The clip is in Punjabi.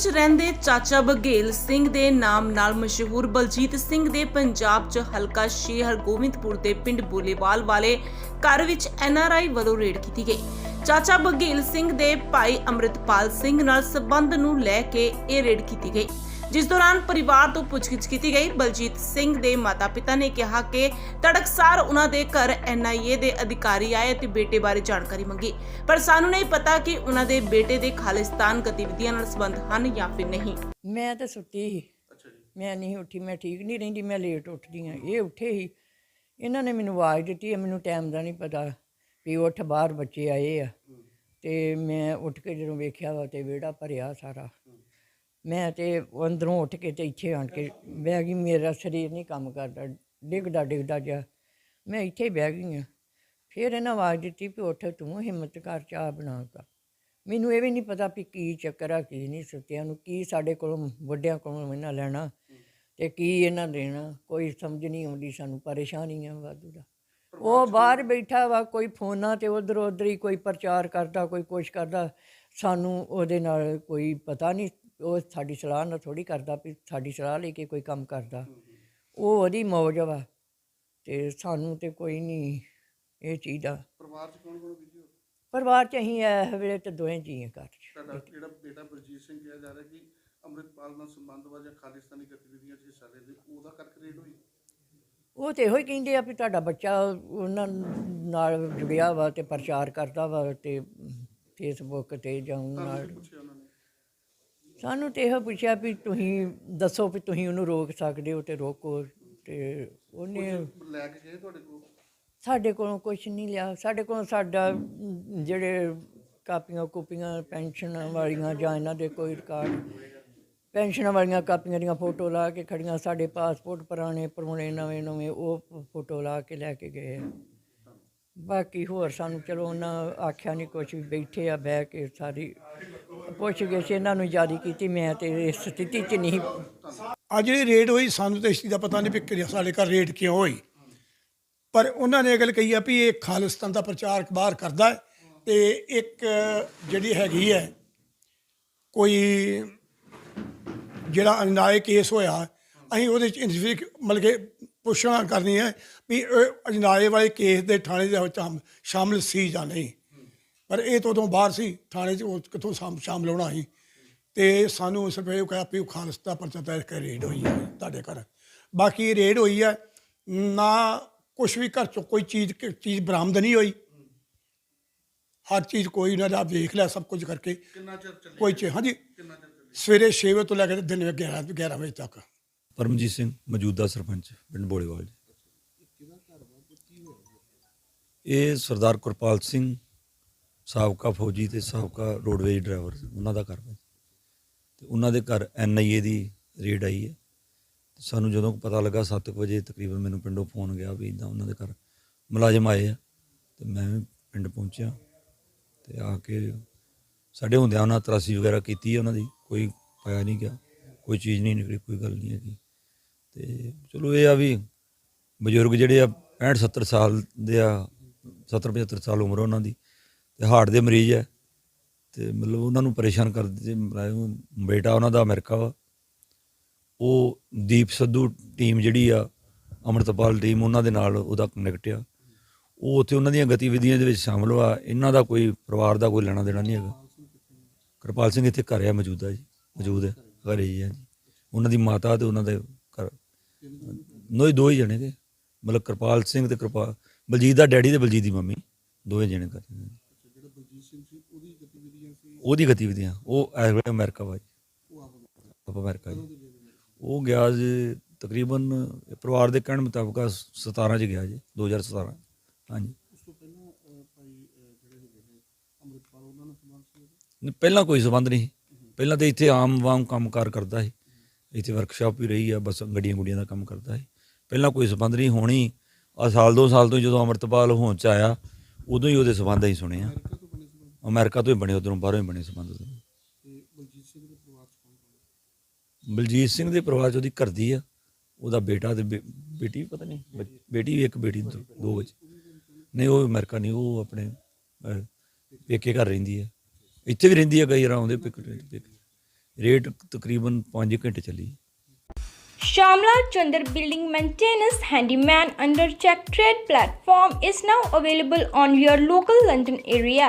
ਵਿੱਚ ਰਹਿੰਦੇ ਚਾਚਾ ਬਘੇਲ ਸਿੰਘ ਦੇ ਨਾਮ ਨਾਲ ਮਸ਼ਹੂਰ ਬਲਜੀਤ ਸਿੰਘ ਦੇ ਪੰਜਾਬ 'ਚ ਹਲਕਾ ਸ਼੍ਰੀ ਹਰਗੋਬਿੰਦਪੁਰ ਦੇ ਪਿੰਡ ਬੋਲੇਵਾਲ ਵਾਲੇ ਘਰ ਵਿੱਚ ਐਨਆਰਆਈ ਵੱਲੋਂ ਰੇਡ ਕੀਤੀ ਗਈ। ਚਾਚਾ ਬਘੇਲ ਸਿੰਘ ਦੇ ਭਾਈ ਅੰਮ੍ਰਿਤਪਾਲ ਸਿੰਘ ਨਾਲ ਸੰਬੰਧ ਨੂੰ ਲੈ ਕੇ ਇਹ ਰੇਡ ਕੀਤੀ ਗਈ। ਜਿਸ ਦੌਰਾਨ ਪਰਿਵਾਰ ਤੋਂ ਪੁੱਛਗਿੱਛ ਕੀਤੀ ਗਈ। ਬਲਜੀਤ ਸਿੰਘ ਦੇ ਮਾਤਾ-ਪਿਤਾ ਨੇ ਕਿਹਾ ਕਿ ਤੜਕਸਾਰ ਉਹਨਾਂ ਦੇ ਘਰ ਐਨਆਈਏ ਦੇ ਅਧਿਕਾਰੀ ਆਏ ਤੇ ਬੇਟੇ ਬਾਰੇ ਜਾਣਕਾਰੀ ਮੰਗੀ। ਪਰ ਸਾਨੂੰ ਨਹੀਂ ਪਤਾ ਕਿ ਉਹਨਾਂ ਦੇ ਬੇਟੇ ਦੇ ਖਾਲਿਸਤਾਨ ਗਤੀਵਿਧੀਆਂ ਨਾਲ ਸੰਬੰਧ ਹਨ ਜਾਂ ਫਿਰ ਨਹੀਂ। ਮੈਂ ਤਾਂ ਸੁੱਤੀ ਸੀ। ਮੈਂ ਨਹੀਂ ਉੱਠੀ ਮੈਂ ਠੀਕ ਨਹੀਂ ਰਹਿੰਦੀ ਮੈਂ ਲੇਟ ਉੱਠਦੀ ਹਾਂ। ਇਹ ਉੱਠੇ ਹੀ ਇਹਨਾਂ ਨੇ ਮੈਨੂੰ ਆਵਾਜ਼ ਦਿੱਤੀ ਹੈ ਮੈਨੂੰ ਟਾਈਮ ਦਾ ਨਹੀਂ ਪਤਾ ਵੀ ਉੱਠ ਬਾਹਰ ਬੱਚੇ ਆਏ ਆ। ਤੇ ਮੈਂ ਉੱਠ ਕੇ ਜਦੋਂ ਵੇਖਿਆ ਵਾ ਤੇ ਵਿਹੜਾ ਭਰਿਆ ਸਾਰਾ। ਮੈਂ ਤੇ ਅੰਦਰੋਂ ਉੱਠ ਕੇ ਤੇ ਇੱਥੇ ਆਣ ਕੇ ਬਹਿ ਗਈ ਮੇਰਾ ਸਰੀਰ ਨਹੀਂ ਕੰਮ ਕਰਦਾ ਡਿੱਗਦਾ ਡਿੱਗਦਾ ਜਾ ਮੈਂ ਇੱਥੇ ਹੀ ਬਹਿ ਗਈ ਹਾਂ। ਫਿਰ ਇਹਨਾਂ ਆਵਾਜ਼ ਦਿੱਤੀ ਵੀ ਉੱਠ ਤੂੰ ਹਿੰਮਤ ਕਰ ਚਾਹ ਬਣਾ ਤਾ ਮੈਨੂੰ ਇਹ ਵੀ ਨਹੀਂ ਪਤਾ ਵੀ ਕੀ ਚੱਕਰ ਆ ਕੀ ਨਹੀਂ ਸੁੱਤਿਆਂ ਨੂੰ ਕੀ ਸਾਡੇ ਕੋਲੋਂ ਵੱਡਿਆਂ ਕੋਲੋਂ ਇਹਨਾਂ ਲੈਣਾ ਤੇ ਕੀ ਇਹਨਾਂ ਦੇਣਾ ਕੋਈ ਸਮਝ ਨਹੀਂ ਆਉਂਦੀ ਸਾਨੂੰ ਪਰੇਸ਼ਾਨੀਆਂ ਵਾਧੂ ਦਾ। ਉਹ ਬਾਹਰ ਬੈਠਾ ਵਾ ਕੋਈ ਫੋਨਾਂ ਤੇ ਉਧਰ ਉਧਰ ਹੀ ਕੋਈ ਪ੍ਰਚਾਰ ਕਰਦਾ ਕੋਈ ਕੁਛ ਕਰਦਾ ਸਾਨੂੰ ਉਹਦੇ ਨਾਲ ਕੋਈ ਪਤਾ ਨਹੀਂ ਉਹ ਸਾਡੀ ਸਲਾਹ ਨਾਲ ਥੋੜੀ ਕਰਦਾ ਵੀ ਸਾਡੀ ਸਲਾਹ ਲੈ ਕੇ ਕੋਈ ਕੰਮ ਕਰਦਾ। ਉਹ ਉਹਦੀ ਮੌਜ ਵਾ ਤੇ ਸਾਨੂੰ ਤੇ ਕੋਈ ਨਹੀਂ ਇਹ ਚੀਜ਼ ਦਾ। ਪਰਿਵਾਰ ਚ ਕੌਣ ਕੌਣ ਵੀਡੀਓ ਪਰਿਵਾਰ ਚ ਅਸੀਂ ਇਸ ਵੇਲੇ ਤੇ ਦੋਵੇਂ ਜੀਅ ਘਰ 'ਚ। ਤੁਹਾਡਾ ਜਿਹੜਾ ਬੇਟਾ ਬਲਜੀਤ ਸਿੰਘ ਕਿਹਾ ਜਾ ਰਿਹਾ ਕਿ ਅੰਮ੍ਰਿਤਪਾਲ ਨਾਲ ਸੰਬੰਧ ਵਾ ਜਾਂ ਖਾਲਿਸਤਾਨੀ ਗਤੀਵਿਧੀਆਂ 'ਚ ਹਿੱਸਾ ਲੈਂਦੇ ਉਹਦਾ ਕਰਕੇ ਰੇਡ ਹੋਈ? ਉਹ ਤੇ ਇਹੋ ਹੀ ਕਹਿੰਦੇ ਆ ਵੀ ਤੁਹਾਡਾ ਬੱਚਾ ਉਹਨਾਂ ਨਾਲ ਜੁੜਿਆ ਵਾ ਤੇ ਪ੍ਰਚਾਰ ਕਰਦਾ ਵਾ ਤੇ ਫੇਸਬੁੱਕ ਤੇ ਜਾਂ ਉਹਨਾਂ ਨਾਲ ਸਾਨੂੰ ਤੇ ਇਹੋ ਪੁੱਛਿਆ ਵੀ ਤੁਸੀਂ ਦੱਸੋ ਵੀ ਤੁਸੀਂ ਉਹਨੂੰ ਰੋਕ ਸਕਦੇ ਹੋ ਤੇ ਰੋਕੋ ਤੇ ਉਹਨੇ ਲੈ ਕੇ ਗਏ ਤੁਹਾਡੇ ਕੋਲ? ਸਾਡੇ ਕੋਲੋਂ ਕੁਝ ਨਹੀਂ ਲਿਆ। ਸਾਡੇ ਕੋਲੋਂ ਸਾਡਾ ਜਿਹੜੇ ਕਾਪੀਆਂ ਕੂਪੀਆਂ ਪੈਨਸ਼ਨ ਵਾਲੀਆਂ ਜਾਂ ਇਹਨਾਂ ਦੇ ਕੋਈ ਰਿਕਾਰਡ ਪੈਨਸ਼ਨ ਵਾਲੀਆਂ ਕਾਪੀਆਂ ਦੀਆਂ ਫੋਟੋ ਲਾ ਕੇ ਖੜੀਆਂ। ਸਾਡੇ ਪਾਸਪੋਰਟ ਪੁਰਾਣੇ ਪੁਰਾਣੇ ਨਵੇਂ ਨਵੇਂ ਉਹ ਫੋਟੋ ਲਾ ਕੇ ਲੈ ਕੇ ਗਏ। ਬਾਕੀ ਹੋਰ ਸਾਨੂੰ ਚਲੋ ਉਹਨਾਂ ਆਖਿਆ ਨਹੀਂ ਕੁਝ ਵੀ ਬੈਠੇ ਆ ਬਹਿ ਕੇ ਸਾਰੀ ਪੁੱਛ ਗਏ ਸੀ ਇਹਨਾਂ ਨੂੰ ਜਾਰੀ ਕੀਤੀ, ਮੈਂ ਤੇ ਇਸ ਸਥਿਤੀ 'ਚ ਨਹੀਂ। ਅੱਜ ਜਿਹੜੀ ਰੇਡ ਹੋਈ, ਸਾਨੂੰ ਤਾਂ ਇਸ ਚੀਜ਼ ਦਾ ਪਤਾ ਨਹੀਂ ਵੀ ਸਾਡੇ ਘਰ ਰੇਡ ਕਿਉਂ ਹੋਈ। ਪਰ ਉਹਨਾਂ ਨੇ ਇਹ ਗੱਲ ਕਹੀ ਆ ਵੀ ਇਹ ਖਾਲਿਸਤਾਨ ਦਾ ਪ੍ਰਚਾਰ ਬਾਹਰ ਕਰਦਾ ਹੈ ਤੇ ਇੱਕ ਜਿਹੜੀ ਹੈਗੀ ਹੈ, ਕੋਈ ਜਿਹੜਾ ਅਨਿਆਏ ਕੇਸ ਹੋਇਆ, ਅਸੀਂ ਉਹਦੇ ਚ ਇਨਵੈਸਟਿਗ ਮਤਲਬ ਕਿ ਪੁੱਛਣਾ ਕਰਨੀ ਹੈ ਵੀ ਇਹ ਅਨਿਆਏ ਵਾਲੇ ਕੇਸ ਦੇ ਥਾਣੇ ਦੇ ਵਿੱਚ ਹਮ- ਸ਼ਾਮਲ ਸੀ ਜਾਂ ਨਹੀਂ। ਪਰ ਇਹ ਤੋਂ ਤੋਂ ਬਾਹਰ ਸੀ ਥਾਣੇ 'ਚ ਉਹ ਕਿੱਥੋਂ ਸ਼ਾਮ- ਸ਼ਾਮਲ ਹੋਣਾ ਸੀ। ਤੇ ਸਾਨੂੰ ਸਿਰਫ ਇਹ ਕਿਹਾ ਵੀ ਖਾਲਸਾ ਪਰਚਾ ਦਾਇਰ ਕਰ ਰੇਡ ਹੋਈ ਹੈ ਤੁਹਾਡੇ ਘਰ। ਬਾਕੀ ਰੇਡ ਹੋਈ ਹੈ ਨਾ ਕੁਝ ਵੀ ਘਰ ਚੋਂ ਕੋਈ ਚੀਜ਼ ਚੀਜ਼ ਬਰਾਮਦ ਨਹੀਂ ਹੋਈ। ਹਰ ਚੀਜ਼ ਕੋਈ ਨਾ ਦਾ ਵੇਖ ਲਿਆ ਸਭ ਕੁਝ ਕਰਕੇ। ਕਿੰਨਾ ਚਿਰ ਚੱਲੇ ਕੋਈ ਚੀਜ਼ ਹਾਂਜੀ। ਕਿੰਨਾ ਚਿਰ ਚੱਲੇ? ਸਵੇਰੇ 6 ਵਜੇ ਤੋਂ ਲੈ ਕੇ ਦਿਨ 11 11 ਵਜੇ ਤੱਕ। ਪਰਮਜੀਤ ਸਿੰਘ ਮੌਜੂਦਾ ਸਰਪੰਚ ਪਿੰਡ ਬੋੜੇਵਾਲ ਜੀ। ਇਹ ਸਰਦਾਰ ਕੁਰਪਾਲ ਸਿੰਘ ਸਾਬਕਾ ਫੌਜੀ ਤੇ ਸਾਬਕਾ ਰੋਡਵੇਜ ਡਰਾਈਵਰ ਉਹਨਾਂ ਦਾ ਘਰ ਹੈ ਤੇ ਉਹਨਾਂ ਦੇ ਘਰ ਐਨਆਈਏ ਦੀ ਰੇਡ ਆਈ ਹੈ। ਤੇ ਸਾਨੂੰ ਜਦੋਂ ਪਤਾ ਲੱਗਾ 7 ਵਜੇ ਤਕਰੀਬਨ ਮੈਨੂੰ ਪਿੰਡੋਂ ਫੋਨ ਗਿਆ ਵੀ ਇਦਾਂ ਉਹਨਾਂ ਦੇ ਘਰ ਮੁਲਾਜ਼ਮ ਆਏ ਆ, ਤੇ ਮੈਂ ਵੀ ਪਿੰਡ ਪਹੁੰਚਿਆ। ਤੇ ਆ ਕੇ ਸਾਡੇ ਹੁੰਦਿਆਂ ਉਹਨਾਂ ਤਰਾਸੀ ਵਗੈਰਾ ਕੀਤੀ ਹੈ ਉਹਨਾਂ ਦੀ, ਕੋਈ ਪਾਇਆ ਨਹੀਂ ਗਿਆ, ਕੋਈ ਚੀਜ਼ ਨਹੀਂ ਨਿਕਲੀ, ਕੋਈ ਗੱਲ ਨਹੀਂ ਹੈਗੀ। ਤੇ ਚਲੋ ਇਹ ਆ ਵੀ ਬਜ਼ੁਰਗ ਜਿਹੜੇ ਆ 65 70 ਸਾਲ ਦੇ ਆ 70 75 ਸਾਲ ਉਮਰ ਉਹਨਾਂ ਦੀ ਤੇ ਹਾਰਟ ਦੇ ਮਰੀਜ਼ ਹੈ। ਤੇ ਮਤਲਬ ਉਹਨਾਂ ਨੂੰ ਪਰੇਸ਼ਾਨ ਕਰਦੇ ਮਤਲਬ ਬੇਟਾ ਉਹਨਾਂ ਦਾ ਅਮਰੀਕਾ ਵਾ। ਉਹ ਦੀਪ ਸੱਧੂ ਟੀਮ ਜਿਹੜੀ ਆ, ਅਮਰਤਪਾਲ ਟੀਮ ਉਹਨਾਂ ਦੇ ਨਾਲ ਉਹਦਾ ਕਨੈਕਟ ਆ। ਉਹ ਉੱਥੇ ਉਹਨਾਂ ਦੀਆਂ ਗਤੀਵਿਧੀਆਂ ਦੇ ਵਿੱਚ ਸ਼ਾਮਲ ਵਾ। ਇਹਨਾਂ ਦਾ ਕੋਈ ਪਰਿਵਾਰ ਦਾ ਕੋਈ ਲੈਣਾ ਦੇਣਾ ਨਹੀਂ ਹੈਗਾ। ਕਿਰਪਾਲ ਸਿੰਘ ਇੱਥੇ ਘਰ ਆ, ਮੌਜੂਦਾ ਜੀ। ਮੌਜੂਦ ਹੈ ਘਰੇ ਹੀ ਆ ਜੀ। ਉਹਨਾਂ ਦੀ ਮਾਤਾ ਤੇ ਉਹਨਾਂ ਦੇ ਘਰ। ਨੋਈ ਦੋ ਹੀ ਜਣੇ ਦੇ ਮਤਲਬ ਕਿਰਪਾਲ ਸਿੰਘ ਤੇ ਕਿਰਪਾਲ ਬਲਜੀਤ ਦਾ ਡੈਡੀ ਤੇ ਬਲਜੀਤ ਦੀ ਮੰਮੀ। ਦੋਵੇਂ ਜਣੇ ਕਰਦੇ ਨੇ ਸਿੰਘ ਸੀ ਉਹਦੀ ਗਤੀਵਿਧੀਆਂ ਸੀ। ਉਹਦੀ ਗਤੀਵਿਧੀਆਂ ਉਹ ਵੇਲੇ ਅਮਰੀਕਾ ਵਾ ਜੀ ਉਹ ਆਪ ਆਪ ਅਮਰੀਕਾ ਜੀ। ਉਹ ਗਿਆ ਜੀ ਤਕਰੀਬਨ ਪਰਿਵਾਰ ਦੇ ਕਹਿਣ ਮੁਤਾਬਕ 17 ਚ ਗਿਆ ਜੀ 2017 ਹਾਂਜੀ। ਉਸ ਤੋਂ ਪਹਿਲਾਂ ਭਾਈ ਜਿਹੜੇ ਹੈਗੇ ਨੇ ਅੰਮ੍ਰਿਤਪਾਲ ਉਹਨਾਂ ਨਾਲ ਸੰਬੰਧ ਸੀ ਪਹਿਲਾਂ ਕੋਈ ਸਬੰਧ ਨਹੀਂ ਪਹਿਲਾਂ ਤਾਂ ਇੱਥੇ ਆਮ ਵਾਮ ਕੰਮਕਾਰ ਕਰਦਾ ਸੀ। ਇੱਥੇ ਵਰਕਸ਼ਾਪ ਵੀ ਰਹੀ ਆ ਬਸ ਗੱਡੀਆਂ ਗੁੱਡੀਆਂ ਦਾ ਕੰਮ ਕਰਦਾ ਸੀ। ਪਹਿਲਾਂ ਕੋਈ ਸਬੰਧ ਨਹੀਂ ਹੋਣੀ ਆ ਸਾਲ ਦੋ ਸਾਲ ਤੋਂ ਹੀ ਜਦੋਂ ਅਮਰਤਪਾਲ ਹੋਂਦ ਚ ਆਇਆ ਉਦੋਂ ਹੀ ਉਹਦੇ ਸਬੰਧ ਅਸੀਂ ਸੁਣੇ ਆ ਅਮਰੀਕਾ ਤੋਂ ਹੀ ਬਣੇ ਉਧਰੋਂ ਬਾਹਰੋਂ ਹੀ ਬਣੇ ਸਬੰਧ ਉਹਦੇ। ਤੇ ਬਲਜੀਤ ਸਿੰਘ ਦੇ ਪਰਿਵਾਰ ਚ ਕੌਣ ਕੌਣ ਹੈ? ਬਲਜੀਤ ਸਿੰਘ ਦੇ ਪਰਿਵਾਰ ਚ ਉਹਦੀ ਘਰ ਦੀ ਆ ਉਹਦਾ ਬੇਟਾ ਤੇ ਬੇ- ਬੇਟੀ ਪਤਾ ਨਹੀਂ ਬ- ਬੇਟੀ ਵੀ ਇੱਕ ਬੇਟੀ ਦੋ ਦੋ ਵਿੱਚ ਨਹੀਂ ਉਹ ਅਮਰੀਕਾ ਨਹੀਂ ਉਹ ਆਪਣੇ ਅਹ, ਪੇਕੇ ਘਰ ਰਹਿੰਦੀ ਹੈ ਇੱਥੇ ਵੀ ਰਹਿੰਦੀ ਹੈ ਕਈ ਵਾਰ ਆਉਂਦੇ ਪੇਕੇ ਪੇਕੇ ਰੇਟ ਤਕਰੀਬਨ 5 ਘੰਟੇ ਚੱਲੀ Shamla Chandar Building Maintenance Handyman under Check Trade platform is now available on your local London area.